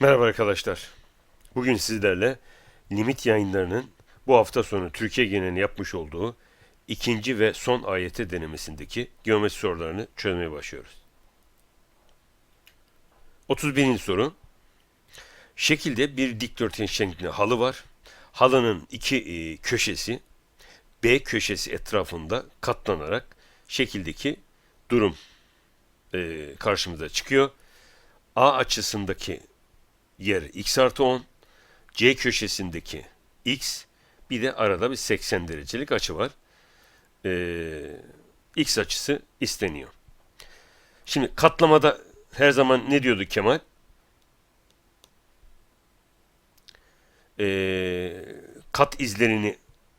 Merhaba arkadaşlar. Bugün sizlerle limit yayınlarının bu hafta sonu Türkiye genelini yapmış olduğu ikinci ve son ayete denemesindeki geometri sorularını çözmeye başlıyoruz. 31. soru. Şekilde bir dikdörtgen şeklinde halı var. Halının iki e, köşesi B köşesi etrafında katlanarak şekildeki durum e, karşımıza çıkıyor. A açısındaki yer x artı 10. C köşesindeki x. Bir de arada bir 80 derecelik açı var. Ee, x açısı isteniyor. Şimdi katlamada her zaman ne diyordu Kemal? Ee, kat izlerini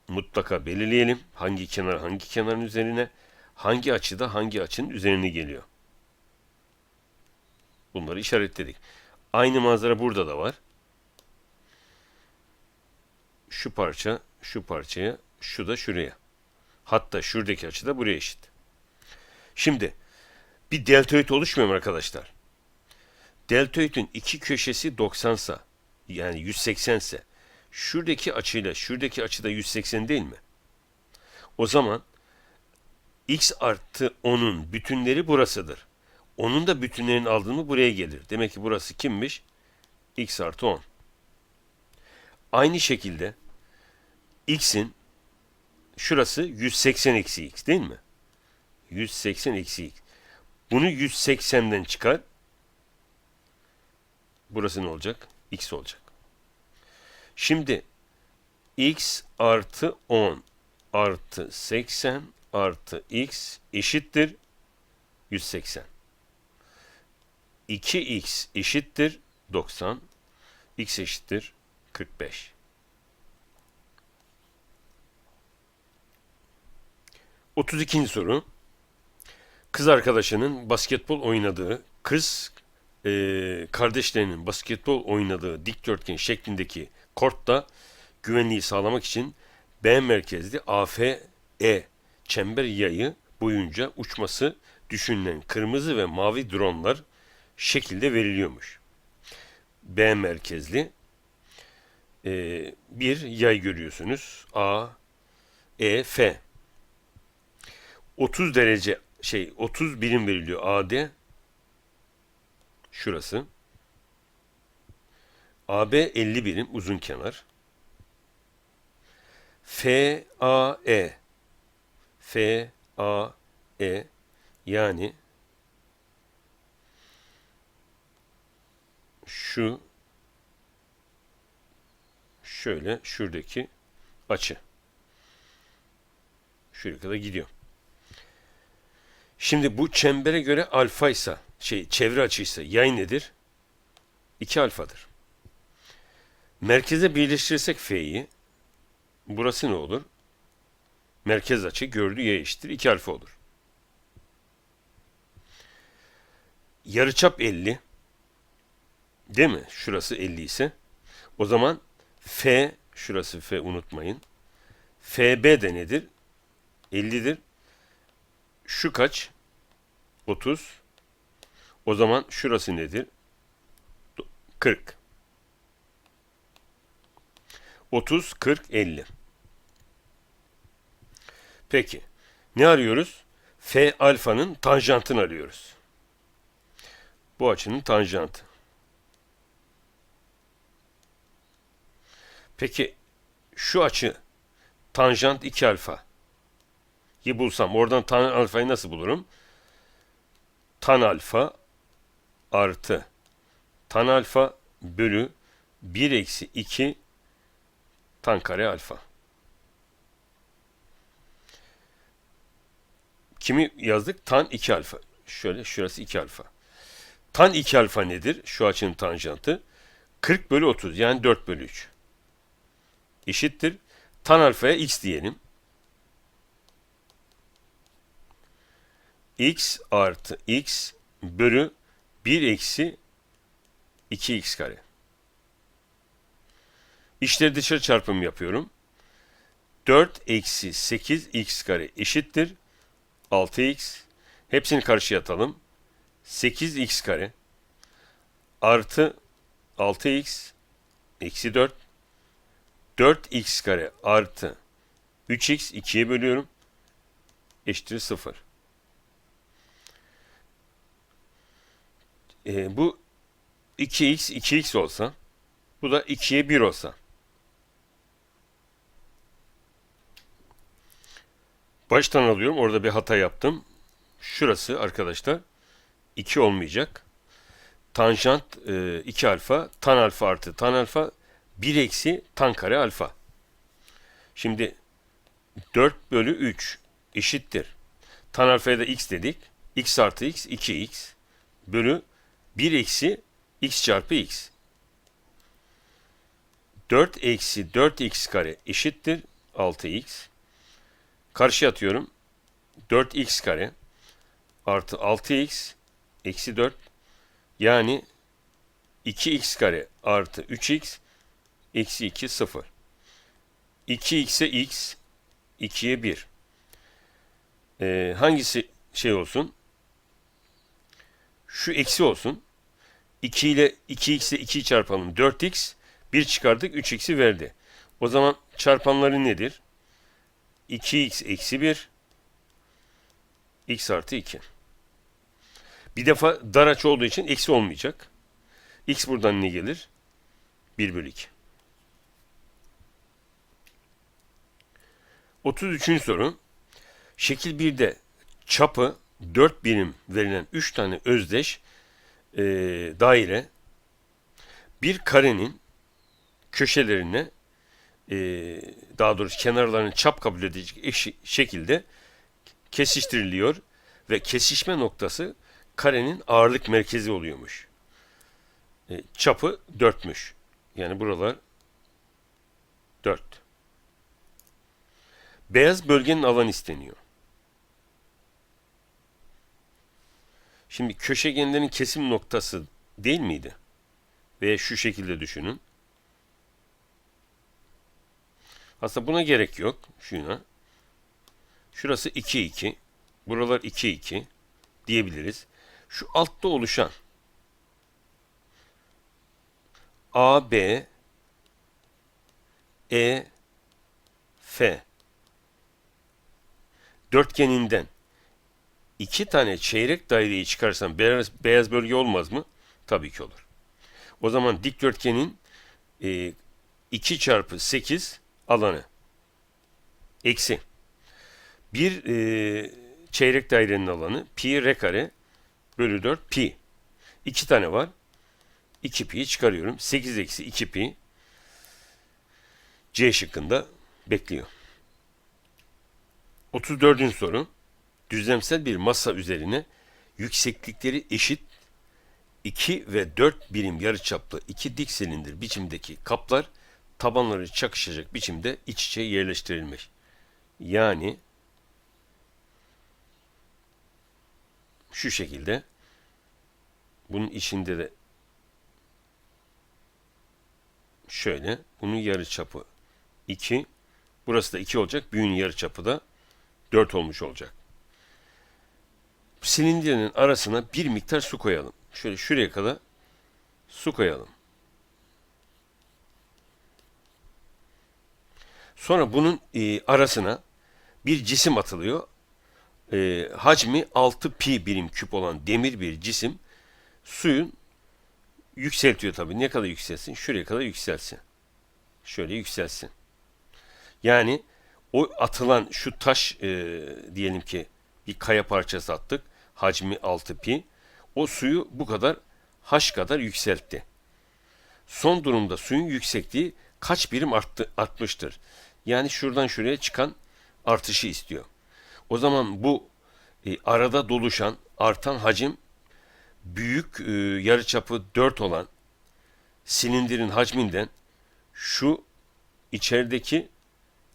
mutlaka belirleyelim. Hangi kenar hangi kenarın üzerine, hangi açıda hangi açının üzerine geliyor. Bunları işaretledik. Aynı manzara burada da var. Şu parça, şu parçaya, şu da şuraya. Hatta şuradaki açı da buraya eşit. Şimdi bir deltoid oluşmuyor mu arkadaşlar? Deltoidin iki köşesi 90 sa yani 180 ise şuradaki açıyla şuradaki açı da 180 değil mi? O zaman x artı 10'un bütünleri burasıdır. Onun da bütünlerin aldığımı buraya gelir. Demek ki burası kimmiş? x artı 10. Aynı şekilde x'in şurası 180 eksi x değil mi? 180 eksi x. Bunu 180'den çıkar. Burası ne olacak? x olacak. Şimdi x artı 10 artı 80 artı x eşittir 180. 2x eşittir 90. x eşittir 45. Otuz ikinci soru. Kız arkadaşının basketbol oynadığı, kız e, kardeşlerinin basketbol oynadığı dikdörtgen şeklindeki kortta güvenliği sağlamak için B merkezli AFE çember yayı boyunca uçması düşünülen kırmızı ve mavi dronlar şekilde veriliyormuş. B merkezli e, bir yay görüyorsunuz. A, E, F. 30 derece şey 30 birim veriliyor AD. Şurası. AB 50 birim uzun kenar. F A E F A E yani şu şöyle şuradaki açı. Şuraya kadar gidiyor. Şimdi bu çembere göre alfa ise şey çevre açıysa yay nedir? 2 alfadır. Merkeze birleştirirsek F'yi burası ne olur? Merkez açı gördüğü yay eşittir 2 alfa olur. Yarıçap 50 Değil mi? Şurası 50 ise. O zaman F, şurası F unutmayın. FB de nedir? 50'dir. Şu kaç? 30. O zaman şurası nedir? 40. 30, 40, 50. Peki. Ne arıyoruz? F alfanın tanjantını arıyoruz. Bu açının tanjantı. Peki şu açı tanjant 2 alfa yi bulsam oradan tan alfayı nasıl bulurum? Tan alfa artı tan alfa bölü 1 eksi 2 tan kare alfa. Kimi yazdık? Tan 2 alfa. Şöyle şurası 2 alfa. Tan 2 alfa nedir? Şu açının tanjantı. 40 bölü 30 yani 4 bölü 3 eşittir. Tan alfaya x diyelim. x artı x bölü 1 eksi 2x kare. İşleri dışarı çarpım yapıyorum. 4 eksi 8x kare eşittir. 6x. Hepsini karşıya atalım. 8x kare artı 6x eksi 4 4x kare artı 3x 2'ye bölüyorum. Eşittir 0. Ee, bu 2x 2x olsa bu da 2'ye 1 olsa baştan alıyorum. Orada bir hata yaptım. Şurası arkadaşlar 2 olmayacak. Tanjant e, 2 alfa, tan alfa artı tan alfa 1 eksi tan kare alfa. Şimdi 4 bölü 3 eşittir. Tan alfaya da x dedik. x artı x 2x bölü 1 eksi x çarpı x. 4 eksi 4x kare eşittir 6x. Karşı atıyorum. 4x kare artı 6x eksi 4 yani 2x kare artı 3x eksi 2 0. 2x'e x 2'ye 1. Ee, hangisi şey olsun? Şu eksi olsun. 2 ile 2x ile 2'yi çarpalım. 4x 1 çıkardık 3x'i verdi. O zaman çarpanları nedir? 2x eksi 1 x artı 2. Bir defa dar açı olduğu için eksi olmayacak. x buradan ne gelir? 1 bölü 2. 33. soru. Şekil 1'de çapı 4 birim verilen 3 tane özdeş e, daire bir karenin köşelerine e, daha doğrusu kenarlarını çap kabul edecek eşi- şekilde kesiştiriliyor ve kesişme noktası karenin ağırlık merkezi oluyormuş. E, çapı 4'müş. Yani buralar 4. Beyaz bölgenin alanı isteniyor. Şimdi köşegenlerin kesim noktası değil miydi? Veya şu şekilde düşünün. Aslında buna gerek yok. Şuna. Şurası 2 2. Buralar 2 2 diyebiliriz. Şu altta oluşan A B E F dörtgeninden iki tane çeyrek daireyi çıkarsam beyaz, beyaz bölge olmaz mı? Tabii ki olur. O zaman dikdörtgenin e, 2 çarpı 8 alanı eksi bir e, çeyrek dairenin alanı pi r kare bölü 4 pi. İki tane var. 2 pi'yi çıkarıyorum. 8 eksi 2 pi C şıkkında bekliyor. 34. soru. Düzlemsel bir masa üzerine yükseklikleri eşit 2 ve 4 birim yarıçaplı iki dik silindir biçimdeki kaplar tabanları çakışacak biçimde iç içe yerleştirilmiş. Yani şu şekilde bunun içinde de şöyle bunun yarıçapı 2 burası da 2 olacak büyüğün yarıçapı da 4 olmuş olacak. Silindirin arasına bir miktar su koyalım. Şöyle şuraya kadar su koyalım. Sonra bunun e, arasına bir cisim atılıyor. E, hacmi 6 pi birim küp olan demir bir cisim suyun yükseltiyor tabii. Ne kadar yükselsin? Şuraya kadar yükselsin. Şöyle yükselsin. Yani o atılan şu taş e, diyelim ki bir kaya parçası attık. Hacmi 6 pi. O suyu bu kadar h kadar yükseltti. Son durumda suyun yüksekliği kaç birim arttı, artmıştır? Yani şuradan şuraya çıkan artışı istiyor. O zaman bu e, arada doluşan artan hacim büyük e, yarıçapı 4 olan silindirin hacminden şu içerideki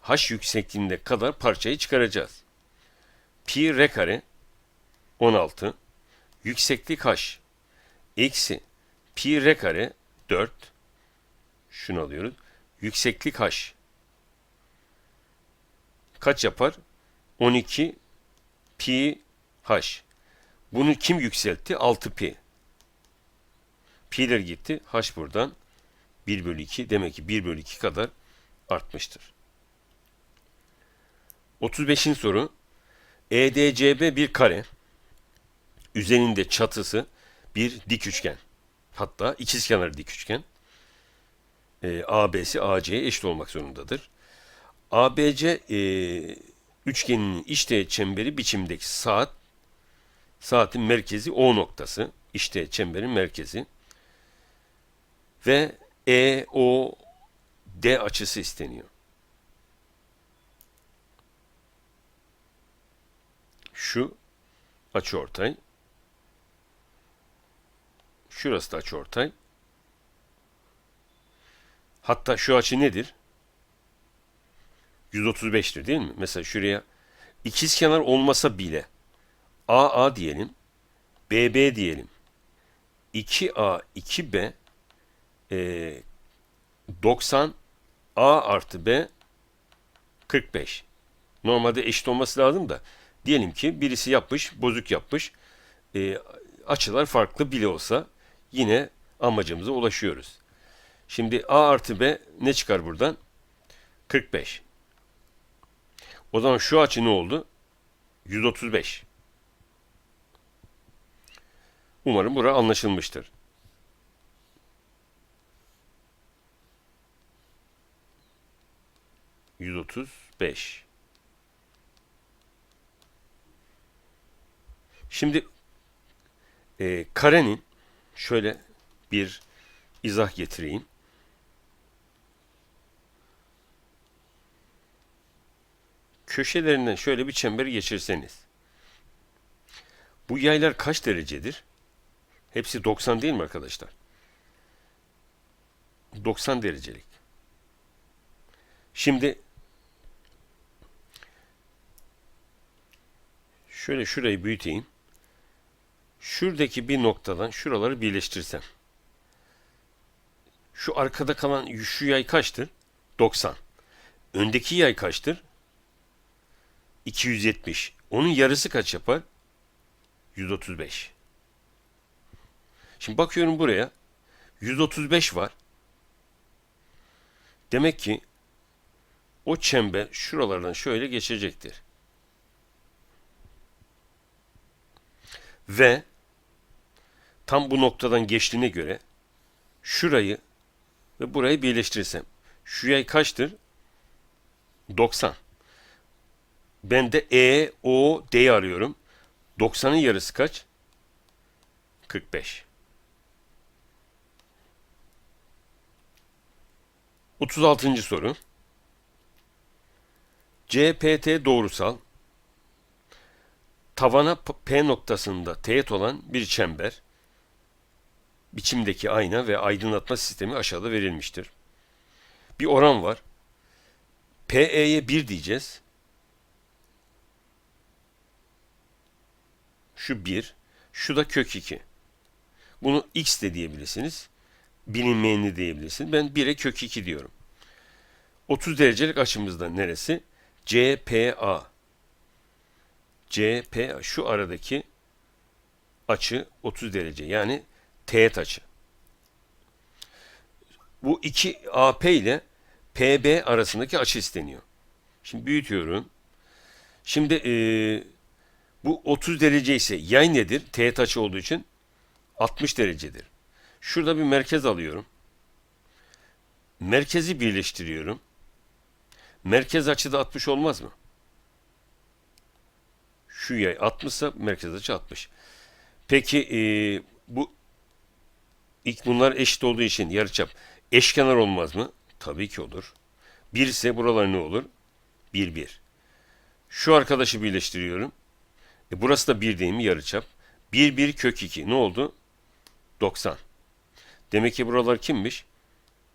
h yüksekliğinde kadar parçayı çıkaracağız. Pi r kare 16 yükseklik h eksi pi r kare 4 şunu alıyoruz. Yükseklik h kaç yapar? 12 pi h. Bunu kim yükseltti? 6 pi. Pi'ler gitti. H buradan. 1 bölü 2 demek ki 1 bölü 2 kadar artmıştır. 35. soru. EDCB bir kare. Üzerinde çatısı bir dik üçgen. Hatta ikizkenar dik üçgen. E, AB'si AC'ye eşit olmak zorundadır. ABC e, üçgeninin işteğet çemberi biçimdeki saat saatin merkezi O noktası. İşteğet çemberin merkezi. Ve EOD açısı isteniyor. Şu açıortay. Şurası da açıortay. Hatta şu açı nedir? 135'tir değil mi? Mesela şuraya ikizkenar olmasa bile AA diyelim, BB diyelim. 2A, 2B e, 90 A artı B 45. Normalde eşit olması lazım da diyelim ki birisi yapmış, bozuk yapmış. E, açılar farklı bile olsa yine amacımıza ulaşıyoruz. Şimdi A artı B ne çıkar buradan? 45. O zaman şu açı ne oldu? 135. Umarım bura anlaşılmıştır. Yüz otuz beş. Şimdi e, karenin şöyle bir izah getireyim. Köşelerinden şöyle bir çember geçirseniz. Bu yaylar kaç derecedir? Hepsi 90 değil mi arkadaşlar? 90 derecelik. Şimdi şöyle şurayı büyüteyim. Şuradaki bir noktadan şuraları birleştirsem. Şu arkada kalan şu yay kaçtır? 90. Öndeki yay kaçtır? 270. Onun yarısı kaç yapar? 135. Şimdi bakıyorum buraya. 135 var. Demek ki o çember şuralardan şöyle geçecektir. Ve tam bu noktadan geçtiğine göre şurayı ve burayı birleştirirsem şu yay kaçtır? 90. Ben de E, O, D'yi arıyorum. 90'ın yarısı kaç? 45. 36. soru. CPT doğrusal tavana P noktasında teğet olan bir çember biçimdeki ayna ve aydınlatma sistemi aşağıda verilmiştir. Bir oran var. PE'ye 1 diyeceğiz. Şu 1. Şu da kök 2. Bunu x de diyebilirsiniz. Bilinmeyenli diyebilirsiniz. Ben 1'e kök 2 diyorum. 30 derecelik açımızda neresi? CPA. CPA şu aradaki açı 30 derece. Yani teğet açı. Bu iki AP ile PB arasındaki açı isteniyor. Şimdi büyütüyorum. Şimdi e, bu 30 derece ise yay nedir? Teğet açı olduğu için 60 derecedir. Şurada bir merkez alıyorum. Merkezi birleştiriyorum. Merkez açıda 60 olmaz mı? Şu yay 60 ise merkez açı 60. Peki e, bu ilk bunlar eşit olduğu için yarıçap eşkenar olmaz mı? Tabii ki olur. 1 ise buralar ne olur? 1 1. Şu arkadaşı birleştiriyorum. E burası da 1 değil mi yarıçap? 1 1 kök 2 ne oldu? 90. Demek ki buralar kimmiş?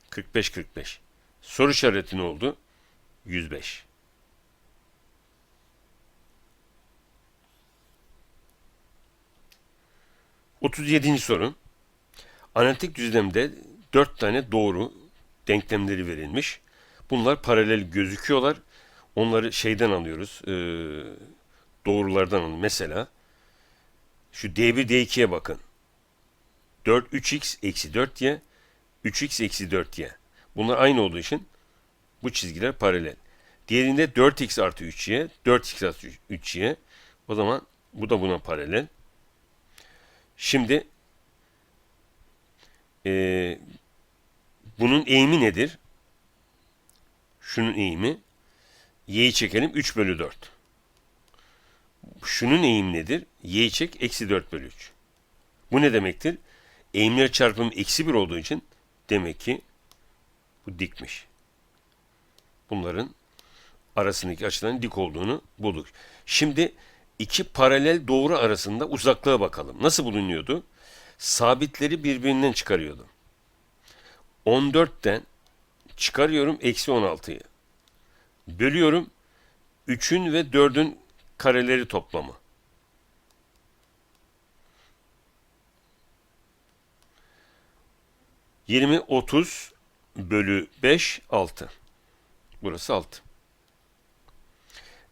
45 45. Soru işareti ne oldu? 105. Otuz yedinci soru. Analitik düzlemde dört tane doğru denklemleri verilmiş. Bunlar paralel gözüküyorlar. Onları şeyden alıyoruz. E, doğrulardan alıyoruz. Mesela şu D1 D2'ye bakın. 4 3x eksi 4y 3x eksi 4y. Bunlar aynı olduğu için bu çizgiler paralel. Diğerinde 4x artı 3y, 4x artı 3y. O zaman bu da buna paralel. Şimdi eee, bunun eğimi nedir? Şunun eğimi y'yi çekelim 3 bölü 4. Şunun eğimi nedir? y'yi çek eksi 4 bölü 3. Bu ne demektir? Eğimler çarpımı eksi 1 olduğu için demek ki bu dikmiş. Bunların arasındaki açıların dik olduğunu bulduk. Şimdi iki paralel doğru arasında uzaklığa bakalım. Nasıl bulunuyordu? Sabitleri birbirinden çıkarıyordum. 14'ten çıkarıyorum eksi 16'yı. Bölüyorum 3'ün ve 4'ün kareleri toplamı. Yirmi otuz bölü beş altı. Burası altı.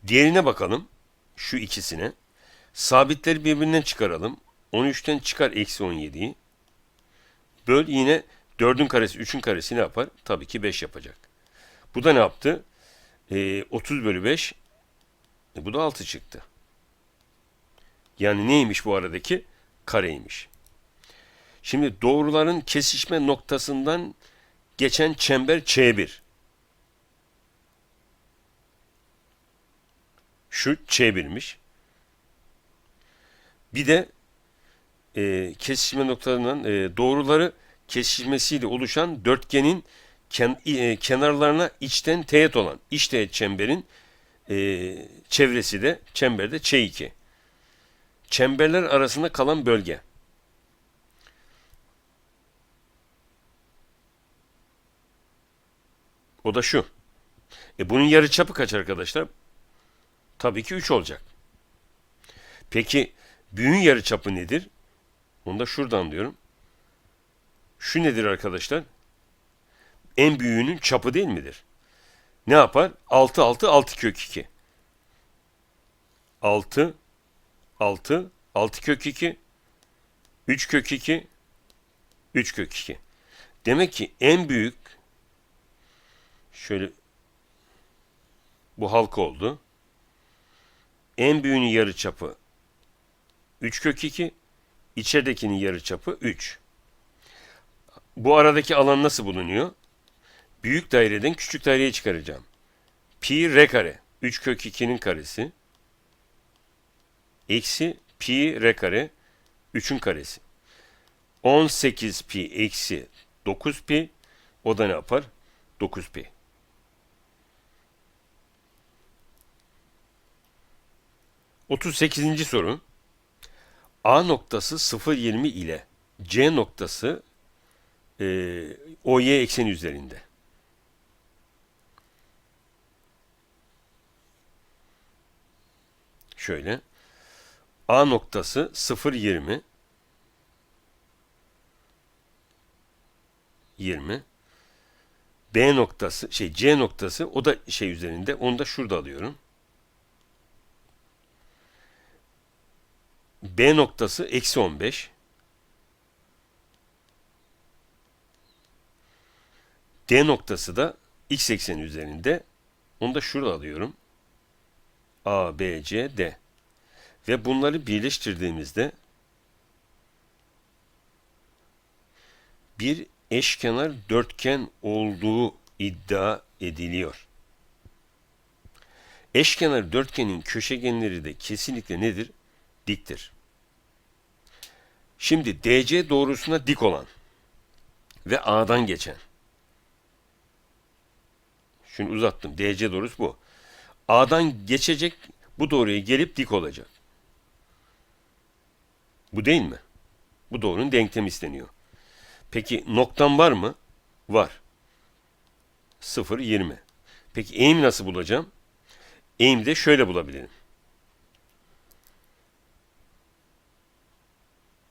Diğerine bakalım. Şu ikisine. Sabitleri birbirinden çıkaralım. 13'ten çıkar eksi 17'yi. Böl yine 4'ün karesi 3'ün karesi ne yapar? Tabii ki 5 yapacak. Bu da ne yaptı? Ee, 30 bölü 5. E, bu da 6 çıktı. Yani neymiş bu aradaki? Kareymiş. Şimdi doğruların kesişme noktasından geçen çember Ç1. Şu Ç1'miş. Bir de e, kesişme noktalarından e, doğruları kesişmesiyle oluşan dörtgenin ken, e, kenarlarına içten teğet olan iç teğet çemberin e, çevresi de çemberde Ç2. Çemberler arasında kalan bölge. O da şu. E bunun yarıçapı kaç arkadaşlar? Tabii ki 3 olacak. Peki büyüğün yarıçapı nedir? Onu da şuradan diyorum. Şu nedir arkadaşlar? En büyüğünün çapı değil midir? Ne yapar? 6 6 6 kök 2. 6 6 6 kök 2 3 kök 2 3 kök 2. Demek ki en büyük şöyle bu halka oldu. En büyüğünün yarıçapı 3 kök 2, içeridekinin yarıçapı 3. Bu aradaki alan nasıl bulunuyor? Büyük daireden küçük daireye çıkaracağım. Pi r kare 3 kök 2'nin karesi eksi pi r kare 3'ün karesi. 18 pi eksi 9 pi o da ne yapar? 9 pi. Otuz sekizinci soru. A noktası 0,20 ile C noktası e, OY ekseni üzerinde. Şöyle. A noktası 0,20 20 B noktası şey C noktası o da şey üzerinde onu da şurada alıyorum. B noktası eksi 15. D noktası da x ekseni üzerinde. Onu da şurada alıyorum. A, B, C, D. Ve bunları birleştirdiğimizde bir eşkenar dörtgen olduğu iddia ediliyor. Eşkenar dörtgenin köşegenleri de kesinlikle nedir? Diktir. Şimdi DC doğrusuna dik olan ve A'dan geçen. Şunu uzattım. DC doğrusu bu. A'dan geçecek bu doğruya gelip dik olacak. Bu değil mi? Bu doğrunun denklemi isteniyor. Peki noktam var mı? Var. 0, 20. Peki eğim nasıl bulacağım? Eğimi de şöyle bulabilirim.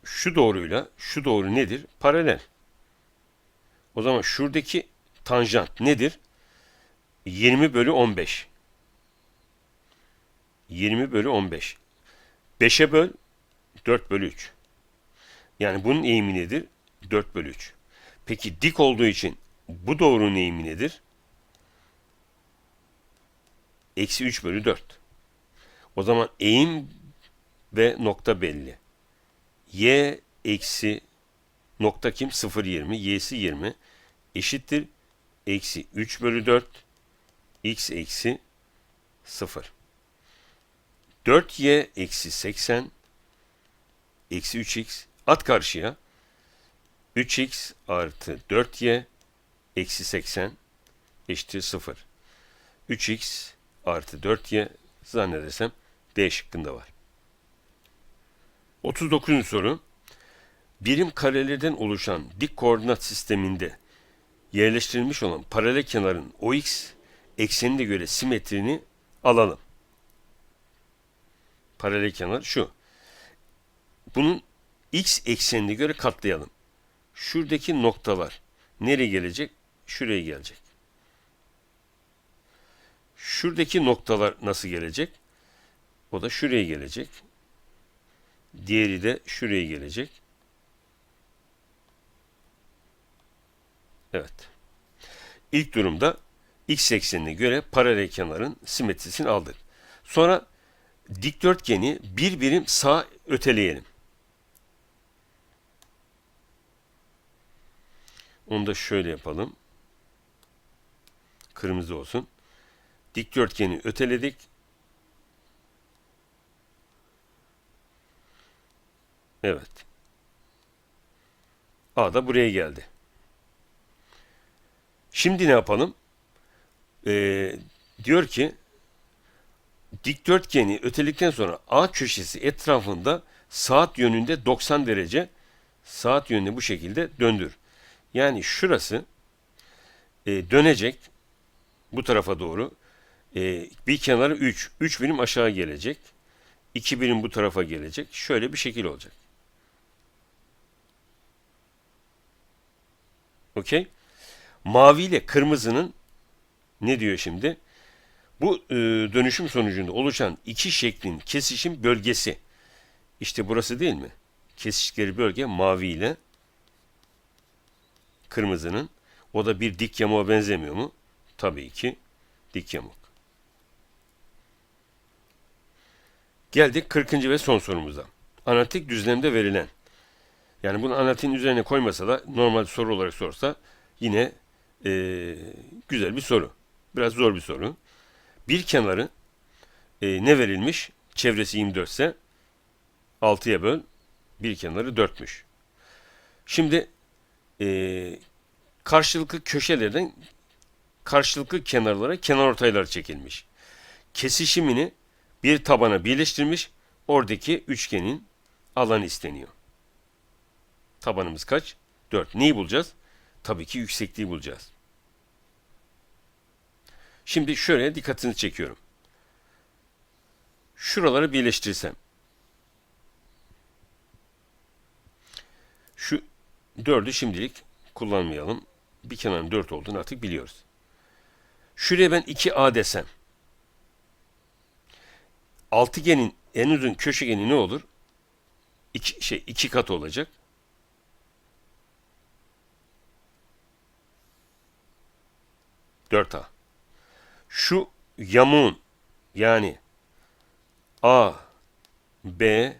Şu doğruyla şu doğru nedir? Paralel. O zaman şuradaki tanjant nedir? 20 bölü 15. 20 bölü 15. 5'e böl 4 bölü 3. Yani bunun eğimi nedir? 4 bölü 3. Peki dik olduğu için bu doğrunun eğimi nedir? Eksi 3 bölü 4. O zaman eğim ve nokta belli. Y eksi nokta kim? 0, 20. Y'si 20. Eşittir. Eksi 3 bölü 4. X eksi 0. 4y eksi 80 eksi 3x at karşıya 3x artı 4y eksi 80 eşittir 0. 3x artı 4y zannedersem D şıkkında var. 39. soru. Birim karelerden oluşan dik koordinat sisteminde yerleştirilmiş olan paralel kenarın OX eksenine göre simetrini alalım. Paralel kenar şu. Bunun x eksenine göre katlayalım. Şuradaki noktalar nereye gelecek? Şuraya gelecek. Şuradaki noktalar nasıl gelecek? O da şuraya gelecek. Diğeri de şuraya gelecek. Evet. İlk durumda x eksenine göre paralel kenarın simetrisini aldık. Sonra dikdörtgeni bir birim sağ öteleyelim. Onu da şöyle yapalım. Kırmızı olsun. Dikdörtgeni öteledik. Evet. A da buraya geldi. Şimdi ne yapalım? Ee, diyor ki dikdörtgeni öteledikten sonra A köşesi etrafında saat yönünde 90 derece saat yönünde bu şekilde döndür. Yani şurası e, dönecek bu tarafa doğru. E, bir kenarı 3. 3 birim aşağı gelecek. 2 birim bu tarafa gelecek. Şöyle bir şekil olacak. Okey. Mavi ile kırmızının ne diyor şimdi? Bu e, dönüşüm sonucunda oluşan iki şeklin kesişim bölgesi. İşte burası değil mi? Kesiştikleri bölge mavi ile kırmızının. O da bir dik yamuğa benzemiyor mu? Tabii ki dik yamuk. Geldik 40. ve son sorumuza. Analitik düzlemde verilen. Yani bunu analitiğin üzerine koymasa da normal soru olarak sorsa yine e, güzel bir soru. Biraz zor bir soru. Bir kenarı e, ne verilmiş? Çevresi 24 ise 6'ya böl. Bir kenarı 4'müş. Şimdi e, karşılıklı köşelerden karşılıklı kenarlara kenar ortaylar çekilmiş. Kesişimini bir tabana birleştirmiş. Oradaki üçgenin alanı isteniyor. Tabanımız kaç? 4. Neyi bulacağız? Tabii ki yüksekliği bulacağız. Şimdi şöyle dikkatini çekiyorum. Şuraları birleştirsem. Şu 4'ü şimdilik kullanmayalım. Bir kenarın 4 olduğunu artık biliyoruz. Şuraya ben 2A desem. Altıgenin en uzun köşegeni ne olur? 2 şey 2 kat olacak. Dört A. Şu yamuğun yani A, B,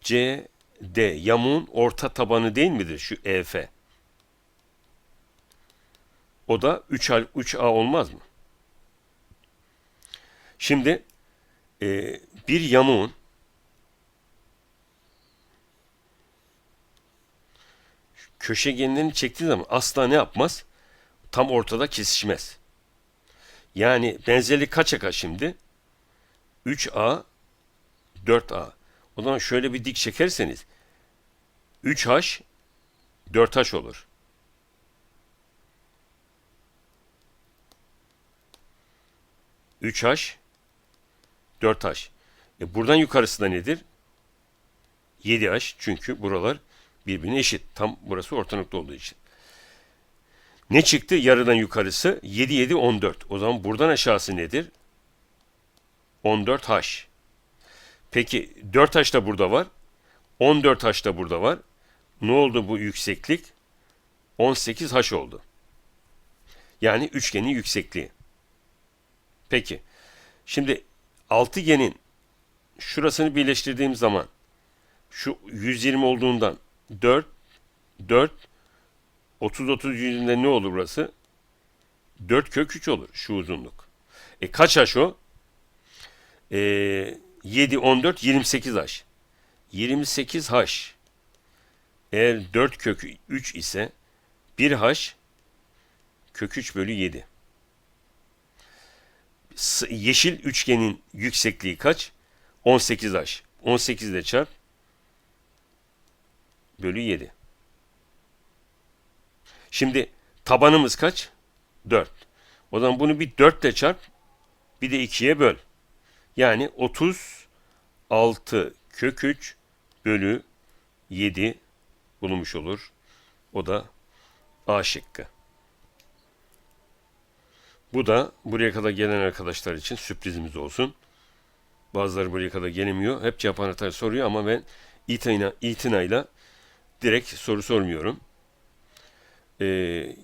C, D yamuğun orta tabanı değil midir şu EF? O da 3A, 3A olmaz mı? Şimdi e, bir yamuğun köşegenlerini çektiği zaman asla ne yapmaz? Tam ortada kesişmez. Yani benzerlik kaç şimdi? 3A 4A. O zaman şöyle bir dik çekerseniz 3H 4H olur. Üç H, dört H. E buradan yukarısı da nedir? 7H çünkü buralar birbirine eşit. Tam burası orta olduğu için. Ne çıktı? Yarıdan yukarısı 7, 7, 14. O zaman buradan aşağısı nedir? 14H. Peki 4H da burada var. 14H da burada var. Ne oldu bu yükseklik? 18H oldu. Yani üçgenin yüksekliği. Peki. Şimdi altıgenin şurasını birleştirdiğim zaman şu 120 olduğundan 4 4 30 30 yüzünde ne olur burası? 4 kök 3 olur şu uzunluk. E kaç h o? E, 7 14 28 h. 28 h. Eğer 4 kök 3 ise 1 h kök 3 bölü 7. S- Yeşil üçgenin yüksekliği kaç? 18 h. 18 ile çarp bölü 7. Şimdi tabanımız kaç? 4. O zaman bunu bir 4 ile çarp, bir de 2'ye böl. Yani 36 kök 3 bölü 7 bulunmuş olur. O da A şıkkı. Bu da buraya kadar gelen arkadaşlar için sürprizimiz olsun. Bazıları buraya kadar gelemiyor. Hep cevap anahtarı soruyor ama ben itina, itinayla direkt soru sormuyorum. Ee,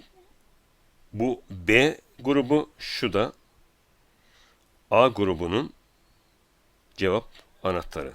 bu B grubu şu da A grubunun cevap anahtarı.